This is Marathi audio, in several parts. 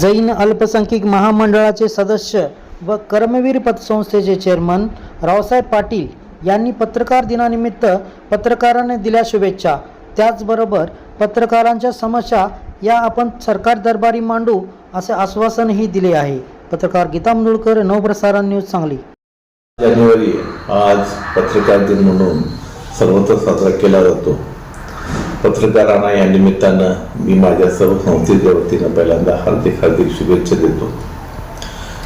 जैन अल्पसंख्यक महामंडळाचे सदस्य व कर्मवीर पतसंस्थेचे चेअरमन रावसाहेब पाटील यांनी पत्रकार दिनानिमित्त पत्रकारांना दिल्या शुभेच्छा. त्याचबरोबर पत्रकारांच्या समस्या या आपण सरकार दरबारी मांडू असे आश्वासनही दिले आहे. पत्रकार गीता मुंदुळकर नवप्रसारण न्यूज सांगली. जानेवारी आज पत्रकार दिन म्हणून सर्वत्र साजरा केला जातो. पत्रकारांना या निमित्तानं मी माझ्या सर्व संस्थेच्या वतीनं पहिल्यांदा हार्दिक हार्दिक शुभेच्छा देतो.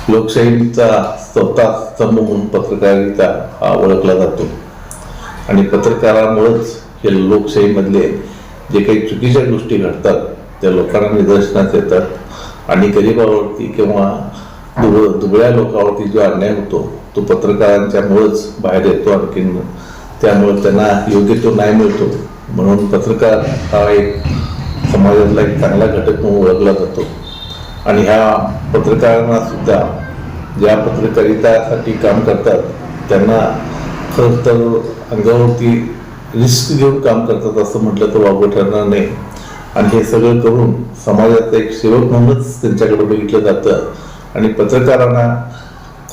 लोकशाहीचा चौथा स्तंभ म्हणून पत्रकारिता हा ओळखला जातो. आणि पत्रकारामुळंच हे लोकशाहीमधले जे काही चुकीच्या गोष्टी घडतात त्या लोकांना निदर्शनास येतात. आणि गरिबावरती किंवा दुब दुबळ्या लोकांवरती जो अन्याय होतो तो पत्रकारांच्यामुळंच बाहेर येतो आणखीन. त्यामुळे त्यांना योग्य तो न्याय मिळतो. म्हणून पत्रकार हा एक समाजातला एक चांगला घटक म्हणून ओळखला जातो. आणि ह्या पत्रकारांना सुद्धा ज्या पत्रकारितासाठी काम करतात त्यांना खरं तर अंगावरती रिस्क घेऊन काम करतात असं म्हटलं तर वावगं ठरणार नाही. आणि हे सगळं करून समाजात एक सेवक म्हणूनच त्यांच्याकडे बघितलं जातं. आणि पत्रकारांना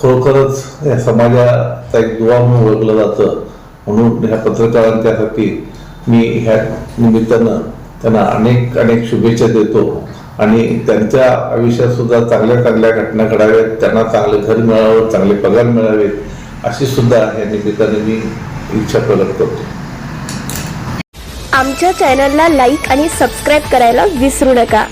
खरोखरच या समाजाचा एक दुवा म्हणून ओळखलं जातं. म्हणून ह्या पत्रकारांच्यासाठी मी ह्या निमित्तानं त्यांना अनेक अनेक शुभेच्छा देतो. आणि त्यांच्या आयुष्यात सुद्धा चांगल्या चांगल्या घटना घडाव्यात. त्यांना चांगलं घर मिळावं चांगले पगार मिळावेत अशी सुद्धा या निमित्ताने मी इच्छा प्रकट करतो. आमच्या चॅनलला लाईक आणि सबस्क्राईब करायला विसरू नका.